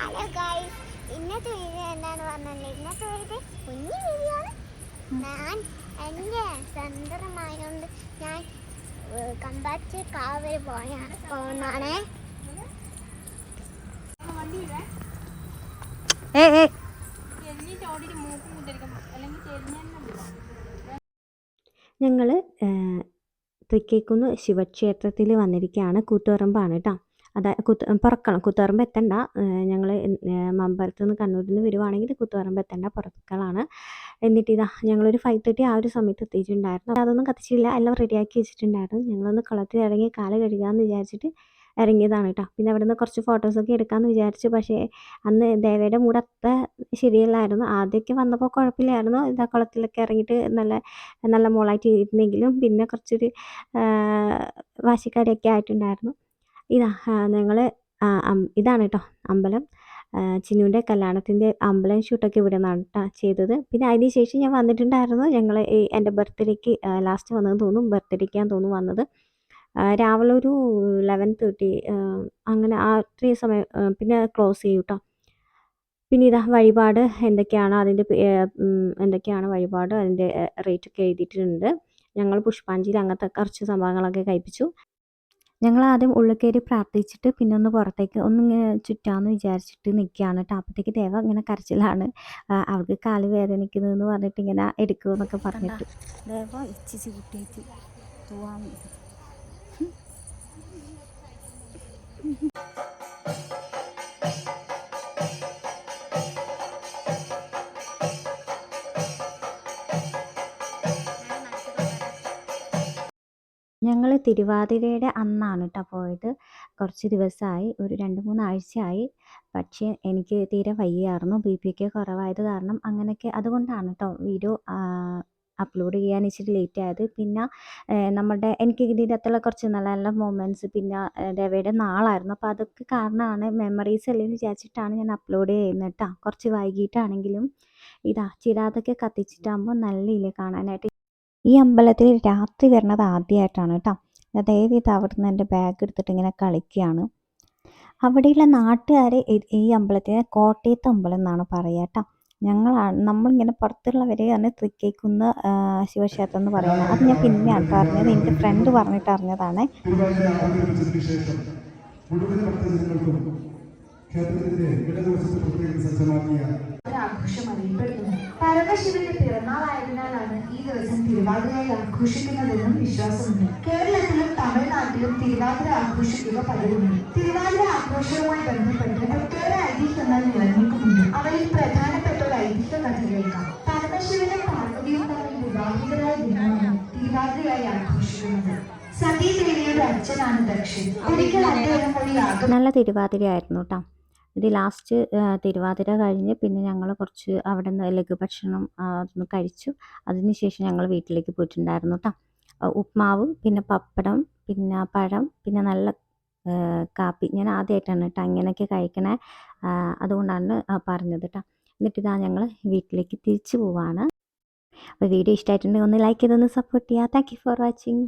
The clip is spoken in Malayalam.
ഹലോ ഗൈസ് ഇന്നത്തെ വീഡിയോ എന്താണ് പറഞ്ഞത് ഇന്നത്തെ വീഡിയോ കുഞ്ഞു വീഡിയോ ആണ്. ഞാൻ എന്റെ സ്വന്തമായതുകൊണ്ട് ഞാൻ കമ്പാച്ച് കാവൽ പോയ പോകുന്നതാണേ ഏ ഏ. ഞങ്ങൾ തൃക്കേക്കുന്ന് ശിവക്ഷേത്രത്തിൽ വന്നിരിക്കുകയാണ് കൂത്തുപറമ്പാണ് കേട്ടോ അതാ കുത്ത് പുറക്കണം. കുത്തുപറമ്പ് എത്തണ്ട. ഞങ്ങൾ മമ്പലത്ത് നിന്ന് കണ്ണൂരിൽ നിന്ന് വരുവാണെങ്കിൽ കുത്തുപറമ്പ് എത്തണ്ട. പുറക്കളാണ് എന്നിട്ട് ഇതാ ഞങ്ങളൊരു ഫൈവ് തേർട്ടി ആ ഒരു സമയത്ത് എത്തിയിട്ടുണ്ടായിരുന്നു. അതൊന്നും കത്തിച്ചില്ല. എല്ലാം റെഡിയാക്കി വെച്ചിട്ടുണ്ടായിരുന്നു. ഞങ്ങളൊന്ന് കുളത്തിൽ ഇറങ്ങി കാൽ കഴുകാമെന്ന് വിചാരിച്ചിട്ട് ഇറങ്ങിയതാണ് കേട്ടോ. പിന്നെ അവിടെ നിന്ന് കുറച്ച് ഫോട്ടോസൊക്കെ എടുക്കാമെന്ന് വിചാരിച്ചു. പക്ഷേ അന്ന് ദേവയുടെ മൂഡ് അത്ര ശരിയല്ലായിരുന്നു. ആദ്യമൊക്കെ വന്നപ്പോൾ കുഴപ്പമില്ലായിരുന്നു. ഇതാ കുളത്തിലൊക്കെ ഇറങ്ങിയിട്ട് നല്ല നല്ല മോളായിട്ട് ഇരുന്നെങ്കിലും പിന്നെ കുറച്ചൊരു വാശിക്കാരിയൊക്കെ ആയിട്ടുണ്ടായിരുന്നു. ഇതാ ഞങ്ങൾ ഇതാണ് കേട്ടോ അമ്പലം. ചിന്നുവിന്റെ കല്യാണത്തിന്റെ അമ്പലം ഷൂട്ടൊക്കെ ഇവിടെ നിന്നാണ് കേട്ടോ ചെയ്തത്. പിന്നെ അതിന് ശേഷം ഞാൻ വന്നിട്ടുണ്ടായിരുന്നു ഞങ്ങൾ എന്റെ ബർത്ത്ഡേക്ക് ലാസ്റ്റ് വന്നതെന്ന് തോന്നുന്നു ഞാൻ തോന്നും വന്നത്. രാവിലെ ഒരു ലെവൻ തേർട്ടി അങ്ങനെ ആ അത്രയും സമയം പിന്നെ ക്ലോസ് ചെയ്യും കേട്ടോ പിന്നെ ഇതാ വഴിപാട് എന്തൊക്കെയാണ് അതിന്റെ എന്തൊക്കെയാണ് വഴിപാട് അതിന്റെ റേറ്റൊക്കെ എഴുതിയിട്ടുണ്ട്. ഞങ്ങൾ പുഷ്പാഞ്ജലി അങ്ങനത്തെ കുറച്ച് സംഭവങ്ങളൊക്കെ കഴിപ്പിച്ചു. ഞങ്ങൾ ആദ്യം ഉള്ളിൽ കയറി പ്രാർത്ഥിച്ചിട്ട് പിന്നെ ഒന്ന് പുറത്തേക്ക് ഒന്നിങ്ങനെ ചുറ്റാമെന്ന് വിചാരിച്ചിട്ട് നിൽക്കുകയാണ് കേട്ടോ അപ്പോഴത്തേക്ക് ദേവ ഇങ്ങനെ കരച്ചിലാണ്. അവൾക്ക് കാൽ വേദനിക്കുന്നതെന്ന് പറഞ്ഞിട്ട് ഇങ്ങനെ എടുക്കുമെന്നൊക്കെ പറഞ്ഞിട്ട്. ദേവ ഇച്ചിച്ച് പോവാൻ ഞങ്ങൾ തിരുവാതിരയുടെ അന്നാണ് കേട്ടോ പോയത്. കുറച്ച് ദിവസമായി ഒരു രണ്ട് മൂന്ന് ആഴ്ചയായി പക്ഷേ എനിക്ക് തീരെ വയ്യായിരുന്നു. ബി പി ഒക്കെ കുറവായത് കാരണം അങ്ങനെയൊക്കെ അതുകൊണ്ടാണ് കേട്ടോ വീഡിയോ അപ്ലോഡ് ചെയ്യാൻ ഇച്ചിരി ലേറ്റ് ആയത്. പിന്നെ നമ്മുടെ എനിക്ക് ഇതിനകത്തുള്ള കുറച്ച് നല്ല നല്ല മൊമെന്റ്സ് പിന്നെ രവയുടെ നാളായിരുന്നു. അപ്പോൾ അതൊക്കെ കാരണമാണ് മെമ്മറീസ് എല്ലാം വിചാരിച്ചിട്ടാണ് ഞാൻ അപ്ലോഡ് ചെയ്യുന്നത് കേട്ടോ കുറച്ച് വൈകിട്ടാണെങ്കിലും ഇതാ ചിരാതൊക്കെ കത്തിച്ചിട്ടാകുമ്പോൾ നല്ല ഇല്ലേ കാണാനായിട്ട് ഈ അമ്പലത്തിൽ രാത്രി വരണത് ആദ്യമായിട്ടാണ് കേട്ടോ. ദേവി ഇത് അവിടുന്ന് എന്റെ ബാഗ് എടുത്തിട്ട് ഇങ്ങനെ കളിക്കുകയാണ്. അവിടെയുള്ള നാട്ടുകാർ ഈ അമ്പലത്തിനെ കോട്ടയത്ത് അമ്പലം എന്നാണ് പറയുക കേട്ടോ. ഞങ്ങളാണ് നമ്മളിങ്ങനെ പുറത്തുള്ളവരെയാണ് തൃക്കേക്കുന്ന് ശിവക്ഷേത്രം എന്ന് പറയുന്നത്. അത് ഞാൻ പിന്നെയാണ് പറഞ്ഞത് എന്റെ ഫ്രണ്ട് പറഞ്ഞിട്ട് അറിഞ്ഞതാണ്. ക്ഷേത്രത്തിന്റെ ഇടതുവശത്ത് പ്രത്യേകം സജ്ജമാക്കിയ അറിയപ്പെടുന്നു. പരമശിവന്റെ പിറന്നാളായതിനാലാണ് ഈ ദിവസം തിരുവാതിരയായി ആഘോഷിക്കുന്നതെന്നും വിശ്വാസമുണ്ട്. കേരളത്തിലും തമിഴ്നാട്ടിലും തിരുവാതിര ആഘോഷിക്കുക പതിവുണ്ട് തിരുവാതിര ആഘോഷവുമായി ബന്ധപ്പെട്ട് ഒട്ടേറെ ഐതിഹ്യങ്ങൾ നിലനിൽക്കുന്നുണ്ട്. അവയിൽ പ്രധാനപ്പെട്ട ഒരു ഐതിഹ്യ കഥ പരമശിവന്റെ പരമശിവനും പാർവതിയും തമ്മിൽ വിവാഹിതരായ ദിനമാണ് തിരുവാതിരയായി ആഘോഷിക്കുന്നത്. സതീദേവിയുടെ അച്ഛനാണ് ദക്ഷിൺ. ഒരിക്കൽ അദ്ദേഹം ഒരു നല്ല തിരുവാതിരയായിരുന്നു കേട്ടോ ഇത് ലാസ്റ്റ് തിരുവാതിര കഴിഞ്ഞ് പിന്നെ ഞങ്ങൾ കുറച്ച് അവിടെ നിന്ന് ലഘുഭക്ഷണം അതൊന്ന് കഴിച്ചു. അതിനുശേഷം ഞങ്ങൾ വീട്ടിലേക്ക് പോയിട്ടുണ്ടായിരുന്നു കേട്ടോ ഉപ്മാവ് പിന്നെ പപ്പടം പിന്നെ പഴം പിന്നെ നല്ല കാപ്പി. ഞാൻ ആദ്യമായിട്ടാണ് കേട്ടോ അങ്ങനെയൊക്കെ കഴിക്കണേ അതുകൊണ്ടാണ് പറഞ്ഞത് കേട്ടോ എന്നിട്ട് ഇതാ ഞങ്ങൾ വീട്ടിലേക്ക് തിരിച്ചു പോവാണ്. അപ്പോൾ വീഡിയോ ഇഷ്ടമായിട്ടുണ്ടെങ്കിൽ ഒന്ന് ലൈക്ക് ചെയ്തൊന്ന് സപ്പോർട്ട് ചെയ്യുക താങ്ക് യു ഫോർ വാച്ചിങ്